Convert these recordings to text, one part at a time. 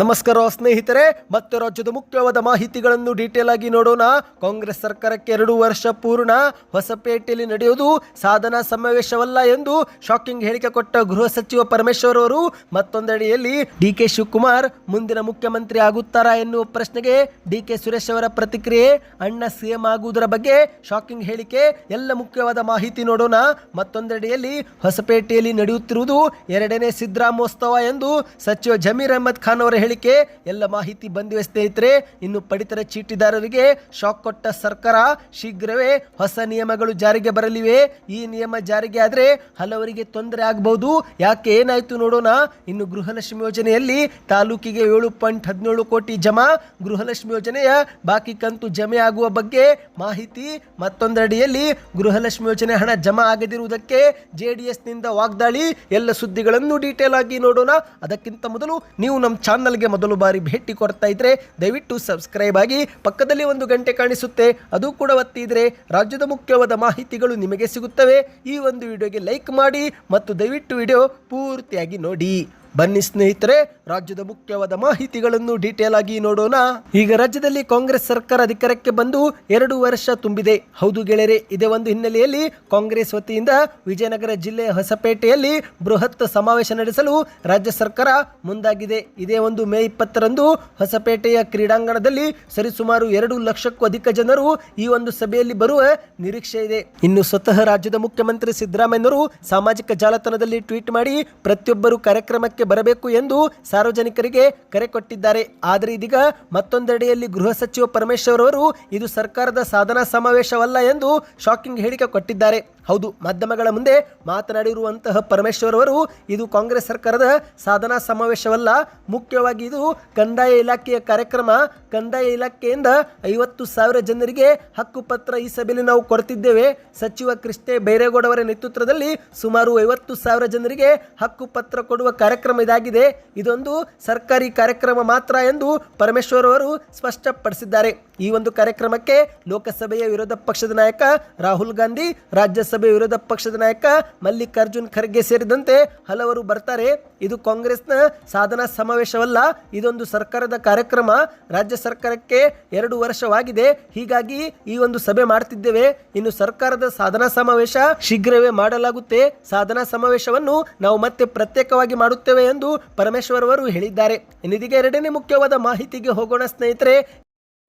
ನಮಸ್ಕಾರ ಸ್ನೇಹಿತರೆ, ಮತ್ತೆ ರಾಜ್ಯದ ಮುಖ್ಯವಾದ ಮಾಹಿತಿಗಳನ್ನು ಡೀಟೇಲ್ ಆಗಿ ನೋಡೋಣ. ಕಾಂಗ್ರೆಸ್ ಸರ್ಕಾರಕ್ಕೆ ಎರಡು ವರ್ಷ ಪೂರ್ಣ. ಹೊಸಪೇಟೆಯಲ್ಲಿ ನಡೆಯುವುದು ಸಾಧನಾ ಸಮಾವೇಶವಲ್ಲ ಎಂದು ಶಾಕಿಂಗ್ ಹೇಳಿಕೆ ಕೊಟ್ಟ ಗೃಹ ಸಚಿವ ಪರಮೇಶ್ವರ್ ಅವರು. ಮತ್ತೊಂದೆಡೆಯಲ್ಲಿ ಡಿ ಕೆ ಶಿವಕುಮಾರ್ ಮುಂದಿನ ಮುಖ್ಯಮಂತ್ರಿ ಆಗುತ್ತಾರಾ ಎನ್ನುವ ಪ್ರಶ್ನೆಗೆ ಡಿ ಕೆ ಸುರೇಶ್ ಅವರ ಪ್ರತಿಕ್ರಿಯೆ. ಅಣ್ಣ ಸಿಎಂ ಆಗುವುದರ ಬಗ್ಗೆ ಶಾಕಿಂಗ್ ಹೇಳಿಕೆ. ಎಲ್ಲ ಮುಖ್ಯವಾದ ಮಾಹಿತಿ ನೋಡೋಣ. ಮತ್ತೊಂದೆಡೆಯಲ್ಲಿ ಹೊಸಪೇಟೆಯಲ್ಲಿ ನಡೆಯುತ್ತಿರುವುದು ಎರಡನೇ ಸಿದ್ದರಾಮೋತ್ಸವ ಎಂದು ಸಚಿವ ಜಮೀರ್ ಅಹಮದ್ ಖಾನ್ ಅವರ ಹೇಳಿಕೆ, ಎಲ್ಲ ಮಾಹಿತಿ ಬಂದಿವೆ ಸ್ನೇಹಿತರೆ. ಇನ್ನು ಪಡಿತರ ಚೀಟಿದಾರರಿಗೆ ಶಾಕ್ ಕೊಟ್ಟ ಸರ್ಕಾರ ಶೀಘ್ರವೇ ಹೊಸ ನಿಯಮಗಳು ಜಾರಿಗೆ ಬರಲಿವೆ. ಈ ನಿಯಮ ಜಾರಿಗೆ ಆದರೆ ಹಲವರಿಗೆ ತೊಂದರೆ ಆಗಬಹುದು. ಯಾಕೆ ಏನಾಯ್ತು ನೋಡೋಣ. ಇನ್ನು ಗೃಹಲಕ್ಷ್ಮಿ ಯೋಜನೆಯಲ್ಲಿ ತಾಲೂಕಿಗೆ ಏಳು ಪಾಯಿಂಟ್ ಹದಿನೇಳು ಕೋಟಿ ಜಮಾ. ಗೃಹಲಕ್ಷ್ಮಿ ಯೋಜನೆಯ ಬಾಕಿ ಕಂತು ಜಮೆ ಆಗುವ ಬಗ್ಗೆ ಮಾಹಿತಿ ಮತ್ತೊಂದಡಿಯಲ್ಲಿ ಗೃಹಲಕ್ಷ್ಮಿ ಯೋಜನೆ ಹಣ ಜಮಾ ಆಗದಿರುವುದಕ್ಕೆ ಜೆಡಿಎಸ್ನಿಂದ ವಾಗ್ದಾಳಿ. ಎಲ್ಲ ಸುದ್ದಿಗಳನ್ನು ಡೀಟೇಲ್ ಆಗಿ ನೋಡೋಣ. ಅದಕ್ಕಿಂತ ಮೊದಲು ನೀವು ನಮ್ಮ ಚಾನಲ್ಗೆ ಮೊದಲು ಬಾರಿ ಭೇಟಿ ಕೊಡ್ತಾ ಇದ್ರೆ ದಯವಿಟ್ಟು ಸಬ್ಸ್ಕ್ರೈಬ್ ಆಗಿ ಪಕ್ಕದಲ್ಲಿ ಒಂದು ಗಂಟೆ ಕಾಣಿಸುತ್ತೆ, ಅದು ಕೂಡ ಒತ್ತಿದ್ರೆ ರಾಜ್ಯದ ಮುಖ್ಯವಾದ ಮಾಹಿತಿಗಳು ನಿಮಗೆ ಸಿಗುತ್ತವೆ. ಈ ಒಂದು ವಿಡಿಯೋಗೆ ಲೈಕ್ ಮಾಡಿ ಮತ್ತು ದಯವಿಟ್ಟು ವಿಡಿಯೋ ಪೂರ್ತಿಯಾಗಿ ನೋಡಿ. ಬನ್ನಿ ಸ್ನೇಹಿತರೆ, ರಾಜ್ಯದ ಮುಖ್ಯವಾದ ಮಾಹಿತಿಗಳನ್ನು ಡೀಟೇಲ್ ಆಗಿ ನೋಡೋಣ. ಈಗ ರಾಜ್ಯದಲ್ಲಿ ಕಾಂಗ್ರೆಸ್ ಸರ್ಕಾರ ಅಧಿಕಾರಕ್ಕೆ ಬಂದು ಎರಡು ವರ್ಷ ತುಂಬಿದೆ. ಹೌದು ಗೆಳೆಯರೆ, ಇದೇ ಒಂದು ಹಿನ್ನೆಲೆಯಲ್ಲಿ ಕಾಂಗ್ರೆಸ್ ವತಿಯಿಂದ ವಿಜಯನಗರ ಜಿಲ್ಲೆಯ ಹೊಸಪೇಟೆಯಲ್ಲಿ ಬೃಹತ್ ಸಮಾವೇಶ ನಡೆಸಲು ರಾಜ್ಯ ಸರ್ಕಾರ ಮುಂದಾಗಿದೆ. ಇದೇ ಒಂದು ಮೇ ಇಪ್ಪತ್ತರಂದು ಹೊಸಪೇಟೆಯ ಕ್ರೀಡಾಂಗಣದಲ್ಲಿ ಸರಿಸುಮಾರು ಎರಡು ಲಕ್ಷಕ್ಕೂ ಅಧಿಕ ಜನರು ಈ ಒಂದು ಸಭೆಯಲ್ಲಿ ಬರುವ ನಿರೀಕ್ಷೆ ಇದೆ. ಇನ್ನು ಸ್ವತಃ ರಾಜ್ಯದ ಮುಖ್ಯಮಂತ್ರಿ ಸಿದ್ದರಾಮಯ್ಯನವರು ಸಾಮಾಜಿಕ ಜಾಲತಾಣದಲ್ಲಿ ಟ್ವೀಟ್ ಮಾಡಿ ಪ್ರತಿಯೊಬ್ಬರು ಕಾರ್ಯಕ್ರಮಕ್ಕೆ ಬರಬೇಕು ಎಂದು ಸಾರ್ವಜನಿಕರಿಗೆ ಕರೆ ಕೊಟ್ಟಿದ್ದಾರೆ. ಆದರೆ ಇದೀಗ ಮತ್ತೊಂದೆಡೆಯಲ್ಲಿ ಗೃಹ ಸಚಿವ ಪರಮೇಶ್ವರ್ ಅವರು ಇದು ಸರ್ಕಾರದ ಸಾಧನಾ ಸಮಾವೇಶವಲ್ಲ ಎಂದು ಶಾಕಿಂಗ್ ಹೇಳಿಕೆ ಕೊಟ್ಟಿದ್ದಾರೆ. ಹೌದು, ಮಾಧ್ಯಮಗಳ ಮುಂದೆ ಮಾತನಾಡಿರುವಂತಹ ಪರಮೇಶ್ವರ್ ಅವರು ಇದು ಕಾಂಗ್ರೆಸ್ ಸರ್ಕಾರದ ಸಾಧನಾ ಸಮಾವೇಶವಲ್ಲ. ಮುಖ್ಯವಾಗಿ ಇದು ಕಂದಾಯ ಇಲಾಖೆಯ ಕಾರ್ಯಕ್ರಮ. ಕಂದಾಯ ಇಲಾಖೆಯಿಂದ ಐವತ್ತು ಸಾವಿರ ಜನರಿಗೆ ಹಕ್ಕುಪತ್ರ ಈ ಸಭೆಯಲ್ಲಿ ನಾವು ಕೊಡ್ತಿದ್ದೇವೆ. ಸಚಿವ ಕೃಷ್ಣೇ ಬೈರೇಗೌಡ ಅವರ ನೇತೃತ್ವದಲ್ಲಿ ಸುಮಾರು ಐವತ್ತು ಸಾವಿರ ಜನರಿಗೆ ಹಕ್ಕುಪತ್ರ ಕೊಡುವ ಕಾರ್ಯಕ್ರಮ ಇದಾಗಿದೆ. ಇದೊಂದು ಸರ್ಕಾರಿ ಕಾರ್ಯಕ್ರಮ ಮಾತ್ರ ಎಂದು ಪರಮೇಶ್ವರ್ ಅವರು ಸ್ಪಷ್ಟಪಡಿಸಿದ್ದಾರೆ. ಈ ಒಂದು ಕಾರ್ಯಕ್ರಮಕ್ಕೆ ಲೋಕಸಭೆಯ ವಿರೋಧ ಪಕ್ಷದ ನಾಯಕ ರಾಹುಲ್ ಗಾಂಧಿ, ರಾಜ್ಯಸಭೆ ವಿರೋಧ ಪಕ್ಷದ ನಾಯಕ ಮಲ್ಲಿಕಾರ್ಜುನ್ ಖರ್ಗೆ ಸೇರಿದಂತೆ ಹಲವರು ಬರ್ತಾರೆ. ಇದು ಕಾಂಗ್ರೆಸ್ನ ಸಾಧನಾ ಸಮಾವೇಶವಲ್ಲ, ಇದೊಂದು ಸರ್ಕಾರದ ಕಾರ್ಯಕ್ರಮ. ರಾಜ್ಯ ಸರ್ಕಾರಕ್ಕೆ ಎರಡು ವರ್ಷವಾಗಿದೆ. ಹೀಗಾಗಿ ಈ ಒಂದು ಸಭೆ ಮಾಡ್ತಿದ್ದೇವೆ. ಇನ್ನು ಸರ್ಕಾರದ ಸಾಧನಾ ಸಮಾವೇಶ ಶೀಘ್ರವೇ ಮಾಡಲಾಗುತ್ತೆ. ಸಾಧನಾ ಸಮಾವೇಶವನ್ನು ನಾವು ಮತ್ತೆ ಪ್ರತ್ಯೇಕವಾಗಿ ಮಾಡುತ್ತೇವೆ ಎಂದು ಪರಮೇಶ್ವರ್ ಅವರು ಹೇಳಿದ್ದಾರೆ. ಇನ್ನಿದೀಗ ಎರಡನೇ ಮುಖ್ಯವಾದ ಮಾಹಿತಿಗೆ ಹೋಗೋಣ ಸ್ನೇಹಿತರೆ.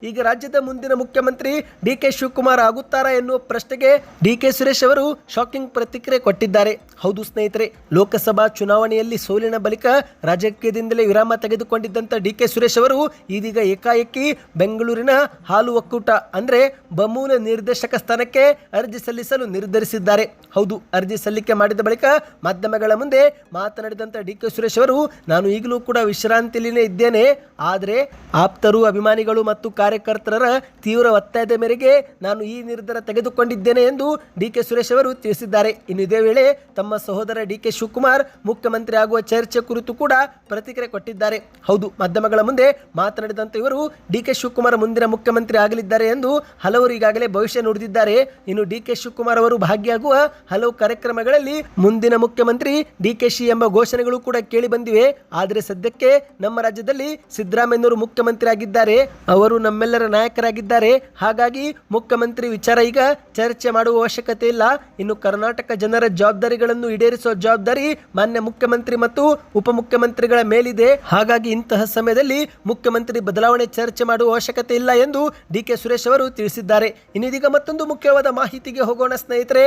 ಈಗ ರಾಜ್ಯದ ಮುಂದಿನ ಮುಖ್ಯಮಂತ್ರಿ ಡಿ ಕೆ ಶಿವಕುಮಾರ್ ಆಗುತ್ತಾರಾ ಎನ್ನುವ ಪ್ರಶ್ನೆಗೆ ಡಿ ಕೆ ಸುರೇಶ್ ಅವರು ಶಾಕಿಂಗ್ ಪ್ರತಿಕ್ರಿಯೆ ಕೊಟ್ಟಿದ್ದಾರೆ. ಹೌದು ಸ್ನೇಹಿತರೆ, ಲೋಕಸಭಾ ಚುನಾವಣೆಯಲ್ಲಿ ಸೋಲಿನ ಬಳಿಕ ರಾಜಕೀಯದಿಂದಲೇ ವಿರಾಮ ತೆಗೆದುಕೊಂಡಿದ್ದಂಥ ಡಿ ಕೆ ಸುರೇಶ್ ಅವರು ಇದೀಗ ಏಕಾಏಕಿ ಬೆಂಗಳೂರಿನ ಹಾಲು ಒಕ್ಕೂಟ ಅಂದರೆ ಬಮೂಲ ನಿರ್ದೇಶಕ ಸ್ಥಾನಕ್ಕೆ ಅರ್ಜಿ ಸಲ್ಲಿಸಲು ನಿರ್ಧರಿಸಿದ್ದಾರೆ. ಹೌದು, ಅರ್ಜಿ ಸಲ್ಲಿಕೆ ಮಾಡಿದ ಬಳಿಕ ಮಾಧ್ಯಮಗಳ ಮುಂದೆ ಮಾತನಾಡಿದಂಥ ಡಿ ಕೆ ಸುರೇಶ್ ಅವರು, ನಾನು ಈಗಲೂ ಕೂಡ ವಿಶ್ರಾಂತಿಯಲ್ಲಿನೇ ಇದ್ದೇನೆ. ಆದರೆ ಆಪ್ತರು, ಅಭಿಮಾನಿಗಳು ಮತ್ತು ಕಾರ್ಯಕರ್ತರ ತೀವ್ರ ಒತ್ತಾಯದ ಮೇರೆಗೆ ನಾನು ಈ ನಿರ್ಧಾರ ತೆಗೆದುಕೊಂಡಿದ್ದೇನೆ ಎಂದು ಡಿ ಕೆ ಸುರೇಶ್ ಅವರು ತಿಳಿಸಿದ್ದಾರೆ. ಇನ್ನು ಇದೇ ವೇಳೆ ತಮ್ಮ ಸಹೋದರ ಡಿ ಕೆ ಶಿವಕುಮಾರ್ ಮುಖ್ಯಮಂತ್ರಿ ಆಗುವ ಚರ್ಚೆ ಕುರಿತು ಕೂಡ ಪ್ರತಿಕ್ರಿಯೆ ಕೊಟ್ಟಿದ್ದಾರೆ. ಹೌದು, ಮಾಧ್ಯಮಗಳ ಮುಂದೆ ಮಾತನಾಡಿದಂತೆ ಇವರು ಡಿ ಕೆ ಶಿವಕುಮಾರ್ ಮುಂದಿನ ಮುಖ್ಯಮಂತ್ರಿ ಆಗಲಿದ್ದಾರೆ ಎಂದು ಹಲವರು ಈಗಾಗಲೇ ಭವಿಷ್ಯ ನುಡಿದಿದ್ದಾರೆ. ಇನ್ನು ಡಿ ಕೆ ಶಿವಕುಮಾರ್ ಅವರು ಭಾಗಿಯಾಗುವ ಹಲವು ಕಾರ್ಯಕ್ರಮಗಳಲ್ಲಿ ಮುಂದಿನ ಮುಖ್ಯಮಂತ್ರಿ, ಡಿ ಕೆ ಶಿ ಎಂಬ ಘೋಷಣೆಗಳು ಕೂಡ ಕೇಳಿ ಬಂದಿವೆ. ಆದರೆ ಸದ್ಯಕ್ಕೆ ನಮ್ಮ ರಾಜ್ಯದಲ್ಲಿ ಸಿದ್ದರಾಮಯ್ಯನವರು ಮುಖ್ಯಮಂತ್ರಿ ಆಗಿದ್ದಾರೆ ಅವರು ನಮ್ಮೆಲ್ಲರ ನಾಯಕರಾಗಿದ್ದಾರೆ. ಹಾಗಾಗಿ ಮುಖ್ಯಮಂತ್ರಿ ವಿಚಾರ ಈಗ ಚರ್ಚೆ ಮಾಡುವ ಅವಶ್ಯಕತೆ ಇಲ್ಲ. ಇನ್ನು ಕರ್ನಾಟಕ ಜನರ ಜವಾಬ್ದಾರಿಗಳನ್ನು ಈಡೇರಿಸುವ ಜವಾಬ್ದಾರಿ ಮಾನ್ಯ ಮುಖ್ಯಮಂತ್ರಿ ಮತ್ತು ಉಪಮುಖ್ಯಮಂತ್ರಿಗಳ ಮೇಲಿದೆ. ಹಾಗಾಗಿ ಇಂತಹ ಸಮಯದಲ್ಲಿ ಮುಖ್ಯಮಂತ್ರಿ ಬದಲಾವಣೆ ಚರ್ಚೆ ಮಾಡುವ ಅವಶ್ಯಕತೆ ಇಲ್ಲ ಎಂದು ಡಿ ಕೆ ಸುರೇಶ್ ಅವರು ತಿಳಿಸಿದ್ದಾರೆ. ಇನ್ನಿದೀಗ ಮತ್ತೊಂದು ಮುಖ್ಯವಾದ ಮಾಹಿತಿಗೆ ಹೋಗೋಣ ಸ್ನೇಹಿತರೆ.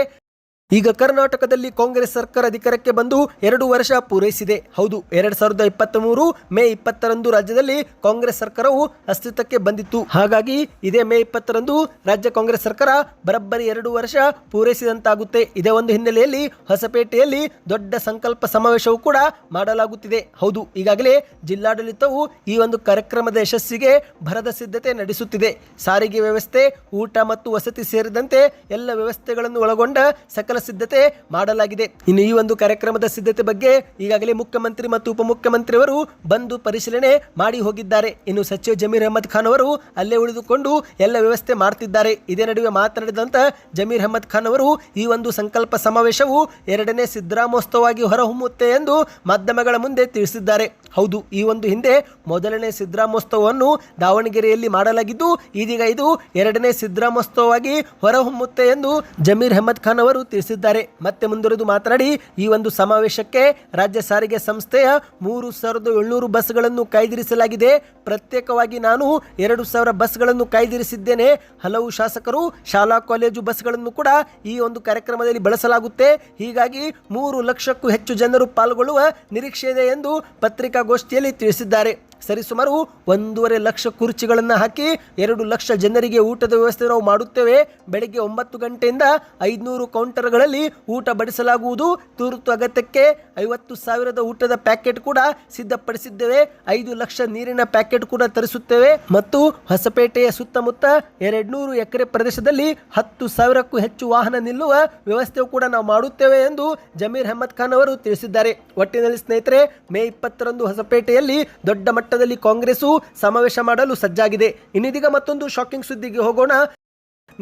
ಈಗ ಕರ್ನಾಟಕದಲ್ಲಿ ಕಾಂಗ್ರೆಸ್ ಸರ್ಕಾರ ಅಧಿಕಾರಕ್ಕೆ ಬಂದು ಎರಡು ವರ್ಷ ಪೂರೈಸಿದೆ. ಹೌದು, ಎರಡ್ ಸಾವಿರದ ಇಪ್ಪತ್ತ್ ಮೂರು ಮೇ ಇಪ್ಪತ್ತರಂದು ರಾಜ್ಯದಲ್ಲಿ ಕಾಂಗ್ರೆಸ್ ಸರ್ಕಾರವು ಅಸ್ತಿತ್ವಕ್ಕೆ ಬಂದಿತ್ತು. ಹಾಗಾಗಿ ಇದೇ ಮೇ ಇಪ್ಪತ್ತರಂದು ರಾಜ್ಯ ಕಾಂಗ್ರೆಸ್ ಸರ್ಕಾರ ಬರಬ್ಬರಿ ಎರಡು ವರ್ಷ ಪೂರೈಸಿದಂತಾಗುತ್ತೆ. ಇದೇ ಒಂದು ಹಿನ್ನೆಲೆಯಲ್ಲಿ ಹೊಸಪೇಟೆಯಲ್ಲಿ ದೊಡ್ಡ ಸಂಕಲ್ಪ ಸಮಾವೇಶವು ಕೂಡ ಮಾಡಲಾಗುತ್ತಿದೆ. ಹೌದು, ಈಗಾಗಲೇ ಜಿಲ್ಲಾಡಳಿತವು ಈ ಒಂದು ಕಾರ್ಯಕ್ರಮದ ಯಶಸ್ಸಿಗೆ ಭರದ ಸಿದ್ಧತೆ ನಡೆಸುತ್ತಿದೆ. ಸಾರಿಗೆ ವ್ಯವಸ್ಥೆ, ಊಟ ಮತ್ತು ವಸತಿ ಸೇರಿದಂತೆ ಎಲ್ಲ ವ್ಯವಸ್ಥೆಗಳನ್ನು ಒಳಗೊಂಡ ಸಕಲ ಸಿದ್ಧತೆ ಮಾಡಲಾಗಿದೆ. ಇನ್ನು ಈ ಒಂದು ಕಾರ್ಯಕ್ರಮದ ಸಿದ್ಧತೆ ಬಗ್ಗೆ ಈಗಾಗಲೇ ಮುಖ್ಯಮಂತ್ರಿ ಮತ್ತು ಉಪಮುಖ್ಯಮಂತ್ರಿಯವರು ಬಂದು ಪರಿಶೀಲನೆ ಮಾಡಿ ಹೋಗಿದ್ದಾರೆ. ಇನ್ನು ಸಚಿವ ಜಮೀರ್ ಅಹಮದ್ ಖಾನ್ ಅವರು ಅಲ್ಲೇ ಉಳಿದುಕೊಂಡು ಎಲ್ಲ ವ್ಯವಸ್ಥೆ ಮಾಡ್ತಿದ್ದಾರೆ. ಇದೇ ನಡುವೆ ಮಾತನಾಡಿದಂತ ಜಮೀರ್ ಅಹಮದ್ ಖಾನ್ ಅವರು ಈ ಒಂದು ಸಂಕಲ್ಪ ಸಮಾವೇಶವು ಎರಡನೇ ಸಿದ್ದರಾಮೋತ್ಸವವಾಗಿ ಹೊರಹೊಮ್ಮುತ್ತೆ ಎಂದು ಮಾಧ್ಯಮಗಳ ಮುಂದೆ ತಿಳಿಸಿದ್ದಾರೆ. ಹೌದು, ಈ ಒಂದು ಹಿಂದೆ ಮೊದಲನೇ ಸಿದ್ರಾಮೋತ್ಸವವನ್ನು ದಾವಣಗೆರೆಯಲ್ಲಿ ಮಾಡಲಾಗಿದ್ದು, ಇದೀಗ ಇದು ಎರಡನೇ ಸಿದ್ರಾಮೋತ್ಸವವಾಗಿ ಹೊರಹೊಮ್ಮುತ್ತೆ ಎಂದು ಜಮೀರ್ ಅಹಮದ್ ಖಾನ್ ಅವರು ತಿಳಿಸಿದ್ದಾರೆ. ಮತ್ತೆ ಮುಂದುವರೆದು ಮಾತನಾಡಿ, ಈ ಒಂದು ಸಮಾವೇಶಕ್ಕೆ ರಾಜ್ಯ ಸಾರಿಗೆ ಸಂಸ್ಥೆಯ ಮೂರು ಸಾವಿರದ ಏಳ್ನೂರು ಬಸ್ಗಳನ್ನು ಕಾಯ್ದಿರಿಸಲಾಗಿದೆ. ಪ್ರತ್ಯೇಕವಾಗಿ ನಾನು ಎರಡು ಸಾವಿರ ಬಸ್ಗಳನ್ನು ಕಾಯ್ದಿರಿಸಿದ್ದೇನೆ. ಹಲವು ಶಾಸಕರು, ಶಾಲಾ, ಕಾಲೇಜು ಬಸ್ಗಳನ್ನು ಕೂಡ ಈ ಒಂದು ಕಾರ್ಯಕ್ರಮದಲ್ಲಿ ಬಳಸಲಾಗುತ್ತೆ. ಹೀಗಾಗಿ ಮೂರು ಲಕ್ಷಕ್ಕೂ ಹೆಚ್ಚು ಜನರು ಪಾಲ್ಗೊಳ್ಳುವ ನಿರೀಕ್ಷೆ ಇದೆ ಎಂದು ಪತ್ರಿಕಾಗೋಷ್ಠಿಯಲ್ಲಿ ತಿಳಿಸಿದ್ದಾರೆ. ಸರಿಸುಮಾರು ಒಂದೂವರೆ ಲಕ್ಷ ಕುರ್ಚಿಗಳನ್ನು ಹಾಕಿ ಎರಡು ಲಕ್ಷ ಜನರಿಗೆ ಊಟದ ವ್ಯವಸ್ಥೆ ನಾವು ಮಾಡುತ್ತೇವೆ. ಬೆಳಗ್ಗೆ ಒಂಬತ್ತು ಗಂಟೆಯಿಂದ ಐದುನೂರು ಕೌಂಟರ್ಗಳಲ್ಲಿ ಊಟ ಬಡಿಸಲಾಗುವುದು. ತುರ್ತು ಅಗತ್ಯಕ್ಕೆ ಐವತ್ತು ಸಾವಿರದ ಊಟದ ಪ್ಯಾಕೆಟ್ ಕೂಡ ಸಿದ್ಧಪಡಿಸಿದ್ದೇವೆ. ಐದು ಲಕ್ಷ ನೀರಿನ ಪ್ಯಾಕೆಟ್ ಕೂಡ ತರಿಸುತ್ತೇವೆ. ಮತ್ತು ಹೊಸಪೇಟೆಯ ಸುತ್ತಮುತ್ತ ಎರಡ್ನೂರು ಎಕರೆ ಪ್ರದೇಶದಲ್ಲಿ ಹತ್ತು ಸಾವಿರಕ್ಕೂ ಹೆಚ್ಚು ವಾಹನ ನಿಲ್ಲುವ ವ್ಯವಸ್ಥೆ ಕೂಡ ನಾವು ಮಾಡುತ್ತೇವೆ ಎಂದು ಜಮೀರ್ ಅಹಮದ್ ಖಾನ್ ಅವರು ತಿಳಿಸಿದ್ದಾರೆ. ಒಟ್ಟಿನಲ್ಲಿ ಸ್ನೇಹಿತರೆ, ಮೇ ಇಪ್ಪತ್ತರಂದು ಹೊಸಪೇಟೆಯಲ್ಲಿ ದೊಡ್ಡ ಮಟ್ಟದಲ್ಲಿ ಕಾಂಗ್ರೆಸ್ಸು ಸಮಾವೇಶ ಮಾಡಲು ಸಜ್ಜಾಗಿದೆ. ಇನ್ನಿದೀಗ ಮತ್ತೊಂದು ಶಾಕಿಂಗ್ ಸುದ್ದಿಗೆ ಹೋಗೋಣ.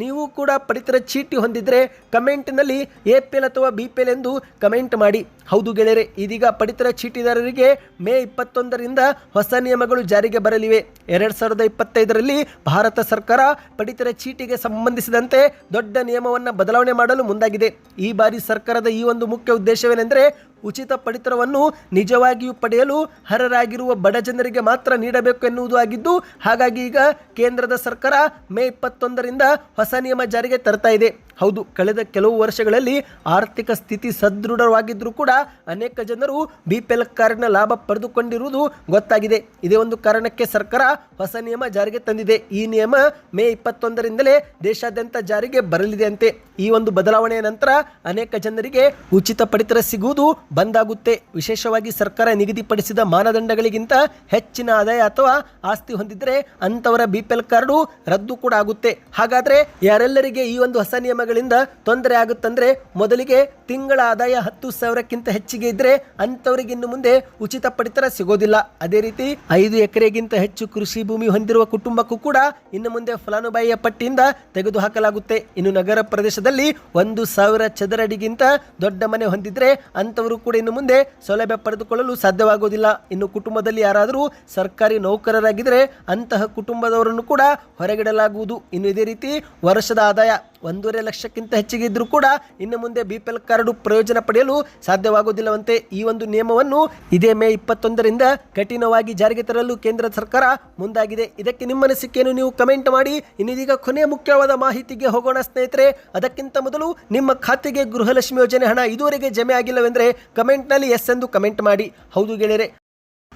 ನೀವು ಕೂಡ ಪಡಿತರ ಚೀಟಿ ಹೊಂದಿದ್ರೆ ಕಮೆಂಟ್ನಲ್ಲಿ ಎ ಪಿ ಎಲ್ ಅಥವಾ ಬಿ ಪಿ ಎಲ್ ಎಂದು ಕಮೆಂಟ್ ಮಾಡಿ. ಹೌದು ಗೆಳೆಯರೆ, ಇದೀಗ ಪಡಿತರ ಚೀಟಿದಾರರಿಗೆ ಮೇ ಇಪ್ಪತ್ತೊಂದರಿಂದ ಹೊಸ ನಿಯಮಗಳು ಜಾರಿಗೆ ಬರಲಿವೆ. ಎರಡು ಸಾವಿರದ ಇಪ್ಪತ್ತೈದರಲ್ಲಿ ಭಾರತ ಸರ್ಕಾರ ಪಡಿತರ ಚೀಟಿಗೆ ಸಂಬಂಧಿಸಿದಂತೆ ದೊಡ್ಡ ನಿಯಮವನ್ನು ಬದಲಾವಣೆ ಮಾಡಲು ಮುಂದಾಗಿದೆ. ಈ ಬಾರಿ ಸರ್ಕಾರದ ಈ ಒಂದು ಮುಖ್ಯ ಉದ್ದೇಶವೇನೆಂದರೆ ಉಚಿತ ಪಡಿತರವನ್ನು ನಿಜವಾಗಿಯೂ ಪಡೆಯಲು ಅರ್ಹರಾಗಿರುವ ಬಡ ಜನರಿಗೆ ಮಾತ್ರ ನೀಡಬೇಕು ಎನ್ನುವುದು ಆಗಿದ್ದು, ಹಾಗಾಗಿ ಈಗ ಕೇಂದ್ರದ ಸರ್ಕಾರ ಮೇ ಇಪ್ಪತ್ತೊಂದರಿಂದ ಹೊಸ ನಿಯಮ ಜಾರಿಗೆ ತರ್ತಾ ಇದೆ. ಹೌದು, ಕಳೆದ ಕೆಲವು ವರ್ಷಗಳಲ್ಲಿ ಆರ್ಥಿಕ ಸ್ಥಿತಿ ಸದೃಢವಾಗಿದ್ದರೂ ಕೂಡ ಅನೇಕ ಜನರು ಬಿ ಪಿ ಎಲ್ ಕಾರ್ಡ್ನ ಲಾಭ ಪಡೆದುಕೊಂಡಿರುವುದು ಗೊತ್ತಾಗಿದೆ. ಇದೇ ಒಂದು ಕಾರಣಕ್ಕೆ ಸರ್ಕಾರ ಹೊಸ ನಿಯಮ ಜಾರಿಗೆ ತಂದಿದೆ. ಈ ನಿಯಮ ಮೇ ಇಪ್ಪತ್ತೊಂದರಿಂದಲೇ ದೇಶಾದ್ಯಂತ ಜಾರಿಗೆ ಬರಲಿದೆ ಅಂತೆ. ಈ ಒಂದು ಬದಲಾವಣೆಯ ನಂತರ ಅನೇಕ ಜನರಿಗೆ ಉಚಿತ ಪಡಿತರ ಸಿಗುವುದು ಬಂದಾಗುತ್ತೆ. ವಿಶೇಷವಾಗಿ ಸರ್ಕಾರ ನಿಗದಿಪಡಿಸಿದ ಮಾನದಂಡಗಳಿಗಿಂತ ಹೆಚ್ಚಿನ ಆದಾಯ ಅಥವಾ ಆಸ್ತಿ ಹೊಂದಿದ್ರೆ ಅಂತವರ ಬಿ ಪಿ ಎಲ್ ಕಾರ್ಡು ರದ್ದು ಕೂಡ ಆಗುತ್ತೆ. ಹಾಗಾದ್ರೆ ಯಾರೆಲ್ಲರಿಗೆ ಈ ಒಂದು ಹೊಸ ನಿಯಮಗಳಿಂದ ತೊಂದರೆ ಆಗುತ್ತಂದ್ರೆ ಮೊದಲಿಗೆ ತಿಂಗಳ ಆದಾಯ ಹತ್ತು ಸಾವಿರಕ್ಕಿಂತ ಹೆಚ್ಚಿಗೆ ಇದ್ರೆ ಅಂತವರಿಗೆ ಇನ್ನು ಮುಂದೆ ಉಚಿತ ಪಡಿತರ ಸಿಗೋದಿಲ್ಲ. ಅದೇ ರೀತಿ ಐದು ಎಕರೆಗಿಂತ ಹೆಚ್ಚು ಕೃಷಿ ಭೂಮಿ ಹೊಂದಿರುವ ಕುಟುಂಬಕ್ಕೂ ಕೂಡ ಇನ್ನು ಮುಂದೆ ಫಲಾನುಭವಿಯ ಪಟ್ಟಿಯಿಂದ ತೆಗೆದುಹಾಕಲಾಗುತ್ತೆ. ಇನ್ನು ನಗರ ಪ್ರದೇಶದಲ್ಲಿ ಒಂದು ಸಾವಿರ ಚದರಡಿಗಿಂತ ದೊಡ್ಡ ಮನೆ ಹೊಂದಿದ್ರೆ ಅಂತವರು ಕೂಡ ಇನ್ನು ಮುಂದೆ ಸೌಲಭ್ಯ ಪಡೆದುಕೊಳ್ಳಲು ಸಾಧ್ಯವಾಗುವುದಿಲ್ಲ ಇನ್ನು ಕುಟುಂಬದಲ್ಲಿ ಯಾರಾದರೂ ಸರ್ಕಾರಿ ನೌಕರರಾಗಿದ್ದರೆ ಅಂತಹ ಕುಟುಂಬದವರನ್ನು ಕೂಡ ಹೊರಗಿಡಲಾಗುವುದು. ಇನ್ನು ಇದೇ ರೀತಿ ವರ್ಷದ ಆದಾಯ ಒಂದೂವರೆ ಲಕ್ಷಕ್ಕಿಂತ ಹೆಚ್ಚಿಗೆ ಇದ್ರೂ ಕೂಡ ಇನ್ನು ಮುಂದೆ ಬಿ ಪಿ ಎಲ್ ಕಾರ್ಡು ಪ್ರಯೋಜನ ಪಡೆಯಲು ಸಾಧ್ಯವಾಗುವುದಿಲ್ಲವಂತೆ ಈ ಒಂದು ನಿಯಮವನ್ನು ಇದೇ ಮೇ ಇಪ್ಪತ್ತೊಂದರಿಂದ ಕಠಿಣವಾಗಿ ಜಾರಿಗೆ ತರಲು ಕೇಂದ್ರ ಸರ್ಕಾರ ಮುಂದಾಗಿದೆ. ಇದಕ್ಕೆ ನಿಮ್ಮ ಅನಿಸಿಕೆಯನ್ನು ನೀವು ಕಮೆಂಟ್ ಮಾಡಿ. ಇನ್ನಿದೀಗ ಕೊನೆಯ ಮುಖ್ಯವಾದ ಮಾಹಿತಿಗೆ ಹೋಗೋಣ ಸ್ನೇಹಿತರೆ. ಅದಕ್ಕಿಂತ ಮೊದಲು ನಿಮ್ಮ ಖಾತೆಗೆ ಗೃಹಲಕ್ಷ್ಮಿ ಯೋಜನೆ ಹಣ ಇದುವರೆಗೆ ಜಮೆ ಆಗಿಲ್ಲವೆಂದರೆ ಕಮೆಂಟ್ನಲ್ಲಿ ಎಸ್ ಎಂದು ಕಮೆಂಟ್ ಮಾಡಿ. ಹೌದು ಗೆಳೆಯರೆ.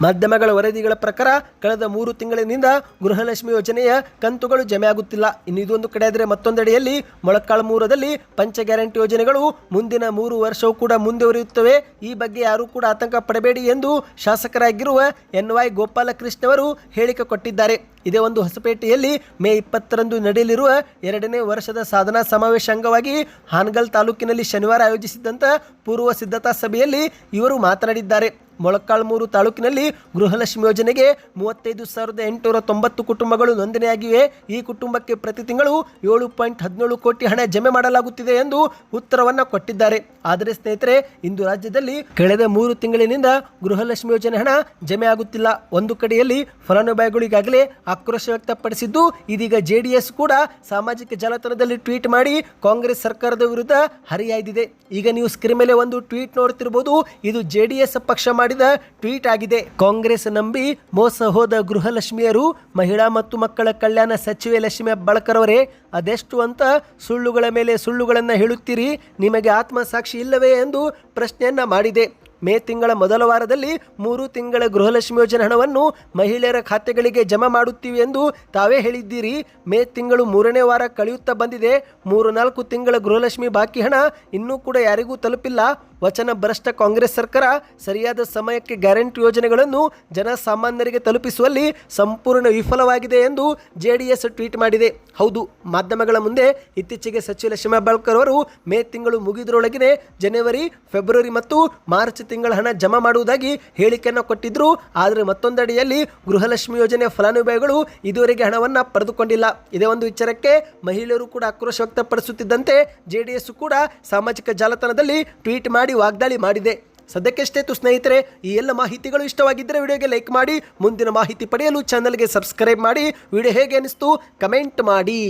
ಮಾಧ್ಯಮಗಳ ವರದಿಗಳ ಪ್ರಕಾರ ಕಳೆದ ಮೂರು ತಿಂಗಳಿನಿಂದ ಗೃಹಲಕ್ಷ್ಮಿ ಯೋಜನೆಯ ಕಂತುಗಳು ಜಮೆ ಆಗುತ್ತಿಲ್ಲ ಇನ್ನು ಇದೊಂದು ಕಡೆಯಾದರೆ ಮತ್ತೊಂದೆಡೆಯಲ್ಲಿ ಮೊಳಕಾಲ್ಮೂರದಲ್ಲಿ ಪಂಚ ಗ್ಯಾರಂಟಿ ಯೋಜನೆಗಳು ಮುಂದಿನ ಮೂರು ವರ್ಷವೂ ಕೂಡ ಮುಂದುವರಿಯುತ್ತವೆ. ಈ ಬಗ್ಗೆ ಯಾರೂ ಕೂಡ ಆತಂಕ ಪಡಬೇಡಿ ಎಂದು ಶಾಸಕರಾಗಿರುವ ಎನ್ ವೈ ಗೋಪಾಲಕೃಷ್ಣ ಅವರು ಹೇಳಿಕೆ ಕೊಟ್ಟಿದ್ದಾರೆ. ಇದೇ ಒಂದು ಹೊಸಪೇಟೆಯಲ್ಲಿ ಮೇ ಇಪ್ಪತ್ತರಂದು ನಡೆಯಲಿರುವ ಎರಡನೇ ವರ್ಷದ ಸಾಧನಾ ಸಮಾವೇಶ ಅಂಗವಾಗಿ ಹಾನಗಲ್ ತಾಲೂಕಿನಲ್ಲಿ ಶನಿವಾರ ಆಯೋಜಿಸಿದ್ದಂಥ ಪೂರ್ವ ಸಿದ್ಧತಾ ಸಭೆಯಲ್ಲಿ ಇವರು ಮಾತನಾಡಿದ್ದಾರೆ. ಮೊಳಕಾಲ್ಮೂರು ತಾಲೂಕಿನಲ್ಲಿ ಗೃಹಲಕ್ಷ್ಮಿ ಯೋಜನೆಗೆ ಮೂವತ್ತೈದು ಸಾವಿರದ ಎಂಟುನೂರ ತೊಂಬತ್ತು ಕುಟುಂಬಗಳು ನೋಂದಣಿಯಾಗಿವೆ. ಈ ಕುಟುಂಬಕ್ಕೆ ಪ್ರತಿ ತಿಂಗಳು ಏಳು ಪಾಯಿಂಟ್ ಹದಿನೇಳು ಕೋಟಿ ಹಣ ಜಮೆ ಮಾಡಲಾಗುತ್ತಿದೆ ಎಂದು ಉತ್ತರವನ್ನು ಕೊಟ್ಟಿದ್ದಾರೆ. ಆದರೆ ಸ್ನೇಹಿತರೆ, ಇಂದು ರಾಜ್ಯದಲ್ಲಿ ಕಳೆದ ಮೂರು ತಿಂಗಳಿನಿಂದ ಗೃಹಲಕ್ಷ್ಮಿ ಯೋಜನೆ ಹಣ ಜಮೆ ಆಗುತ್ತಿಲ್ಲ. ಒಂದು ಕಡೆಯಲ್ಲಿ ಫಲಾನುಭವಿಗಳಿಗಾಗಲೇ ಆಕ್ರೋಶ ವ್ಯಕ್ತಪಡಿಸಿದ್ದು, ಇದೀಗ ಜೆಡಿಎಸ್ ಕೂಡ ಸಾಮಾಜಿಕ ಜಾಲತಾಣದಲ್ಲಿ ಟ್ವೀಟ್ ಮಾಡಿ ಕಾಂಗ್ರೆಸ್ ಸರ್ಕಾರದ ವಿರುದ್ಧ ಹರಿಯಾಯ್ದಿದೆ. ಈಗ ನೀವು ಸ್ಕ್ರೀನ್ ಮೇಲೆ ಒಂದು ಟ್ವೀಟ್ ನೋಡುತ್ತಿರಬಹುದು. ಇದು ಜೆಡಿಎಸ್ ಪಕ್ಷ ಮಾಡಿದ ಟ್ವೀಟ್ ಆಗಿದೆ. ಕಾಂಗ್ರೆಸ್ ನಂಬಿ ಮೋಸ ಹೋದ ಗೃಹಲಕ್ಷ್ಮಿಯರು, ಮಹಿಳಾ ಮತ್ತು ಮಕ್ಕಳ ಕಲ್ಯಾಣ ಸಚಿವೆ ಲಕ್ಷ್ಮಿ ಬಳಕರವರೇ ಅದೆಷ್ಟು ಅಂತ ಸುಳ್ಳುಗಳ ಮೇಲೆ ಸುಳ್ಳುಗಳನ್ನು ಹೇಳುತ್ತೀರಿ? ನಿಮಗೆ ಆತ್ಮಸಾಕ್ಷಿ ಇಲ್ಲವೇ ಎಂದು ಪ್ರಶ್ನೆಯನ್ನ ಮಾಡಿದೆ. ಮೇ ತಿಂಗಳ ಮೊದಲ ವಾರದಲ್ಲಿ ಮೂರು ತಿಂಗಳ ಗೃಹಲಕ್ಷ್ಮಿ ಯೋಜನೆ ಹಣವನ್ನು ಮಹಿಳೆಯರ ಖಾತೆಗಳಿಗೆ ಜಮಾ ಮಾಡುತ್ತೀವಿ ಎಂದು ತಾವೇ ಹೇಳಿದ್ದೀರಿ. ಮೇ ತಿಂಗಳು ಮೂರನೇ ವಾರ ಕಳೆಯುತ್ತಾ ಬಂದಿದೆ. ಮೂರು ನಾಲ್ಕು ತಿಂಗಳ ಗೃಹಲಕ್ಷ್ಮಿ ಬಾಕಿ ಹಣ ಇನ್ನೂ ಕೂಡ ಯಾರಿಗೂ ತಲುಪಿಲ್ಲ. ವಚನ ಭ್ರಷ್ಟ ಕಾಂಗ್ರೆಸ್ ಸರ್ಕಾರ ಸರಿಯಾದ ಸಮಯಕ್ಕೆ ಗ್ಯಾರಂಟಿ ಯೋಜನೆಗಳನ್ನು ಜನಸಾಮಾನ್ಯರಿಗೆ ತಲುಪಿಸುವಲ್ಲಿ ಸಂಪೂರ್ಣ ವಿಫಲವಾಗಿದೆ ಎಂದು ಜೆಡಿಎಸ್ ಟ್ವೀಟ್ ಮಾಡಿದೆ. ಹೌದು, ಮಾಧ್ಯಮಗಳ ಮುಂದೆ ಇತ್ತೀಚೆಗೆ ಸಚಿವ ಲಕ್ಷ್ಮೀ ಬಾಳ್ಕರ್ ಅವರು ಮೇ ತಿಂಗಳು ಮುಗಿದರೊಳಗಿನೇ ಜನವರಿ, ಫೆಬ್ರವರಿ ಮತ್ತು ಮಾರ್ಚ್ ತಿಂಗಳ ಹಣ ಜಮಾ ಮಾಡುವುದಾಗಿ ಹೇಳಿಕೆಯನ್ನು ಕೊಟ್ಟಿದ್ದರು ಆದರೆ ಮತ್ತೊಂದಡಿಯಲ್ಲಿ ಗೃಹಲಕ್ಷ್ಮಿ ಯೋಜನೆ ಫಲಾನುಭವಿಗಳು ಇದುವರೆಗೆ ಹಣವನ್ನು ಪಡೆದುಕೊಂಡಿಲ್ಲ. ಇದೇ ಒಂದು ವಿಚಾರಕ್ಕೆ ಮಹಿಳೆಯರು ಕೂಡ ಆಕ್ರೋಶ ವ್ಯಕ್ತಪಡಿಸುತ್ತಿದ್ದಂತೆ ಜೆಡಿಎಸ್ ಕೂಡ ಸಾಮಾಜಿಕ ಜಾಲತಾಣದಲ್ಲಿ ಟ್ವೀಟ್ ಮಾಡಿ ವಾಗ್ದಾಳಿ ಮಾಡಿದೆ. ಸದ್ಯಕ್ಕೆ ತು ಸ್ನೇಹಿತರೆ, ಈ ಎಲ್ಲ ಮಾಹಿತಿಗಳು ಇಷ್ಟವಾಗಿದ್ದರೆ ವಿಡಿಯೋಗೆ ಲೈಕ್ ಮಾಡಿ, ಮುಂದಿನ ಮಾಹಿತಿ ಪಡೆಯಲು ಚಾನಲ್ಗೆ ಸಬ್ಸ್ಕ್ರೈಬ್ ಮಾಡಿ, ವಿಡಿಯೋ ಹೇಗೆ ಅನಿಸ್ತು ಕಮೆಂಟ್ ಮಾಡಿ.